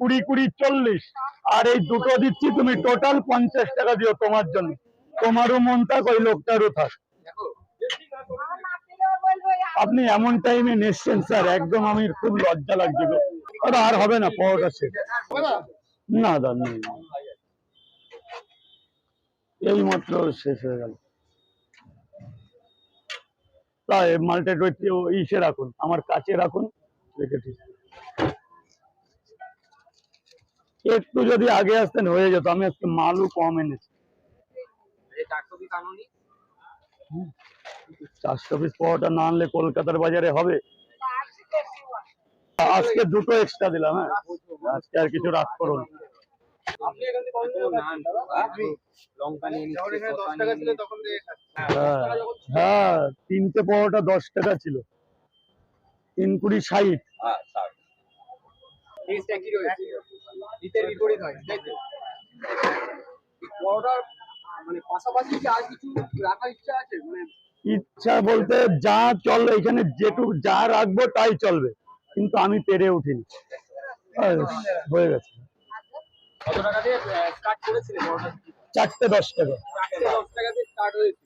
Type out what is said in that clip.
কুড়ি কুড়ি চল্লিশ। আর এই দুটো দিচ্ছি, তুমি টোটাল পঞ্চাশ টাকা দিও তোমার জন্য। তোমারও মন থাক, ওই লোকটারও থাক। আপনি এমন টাইমে নেসছেন, স্যার, একদম আমি খুব লজ্জা লাগছে। গো। ওটা আর হবে না, পরোটা শেষ। না দাদা নেই এই মাত্র শেষ হয়ে গেল। তাই মাল্টা ইসে রাখুন, আমার কাছে রাখুন, রেখে ঠিক একটু যদি আগে আসতেন হয়ে যেত। আমি আজকে মালও কম এনেছি। চারশো পিস পরোটা না আনলে কলকাতার বাজারে হবে? আজকে দুটো এক্সট্রা দিলাম হ্যাঁ। আজকে আর কিছু রাগ করো না লঙ্কা নিয়ে দশ টাকা ছিল তখন থেকে হ্যাঁ হ্যাঁ তিনটে পরোটা দশ টাকা ছিল। তিন কুড়ি ষাট। একই রয়েছে। হিতের বিপরীত হয় তাই তো? পরোটার মানে পাশাপাশি কি আর কিছু রাখার ইচ্ছা আছে? মানে ইচ্ছা বলতে যা চলবে এখানে যেটুকু যা রাখব তাই চলবে। কিন্তু আমি পেরে উঠিনি। হয়ে গেছে। করেছিলেন পরোটা? চারটে দশ টাকা। চারটে দশ টাকা দিয়ে স্টার্ট হয়েছিল বাহ।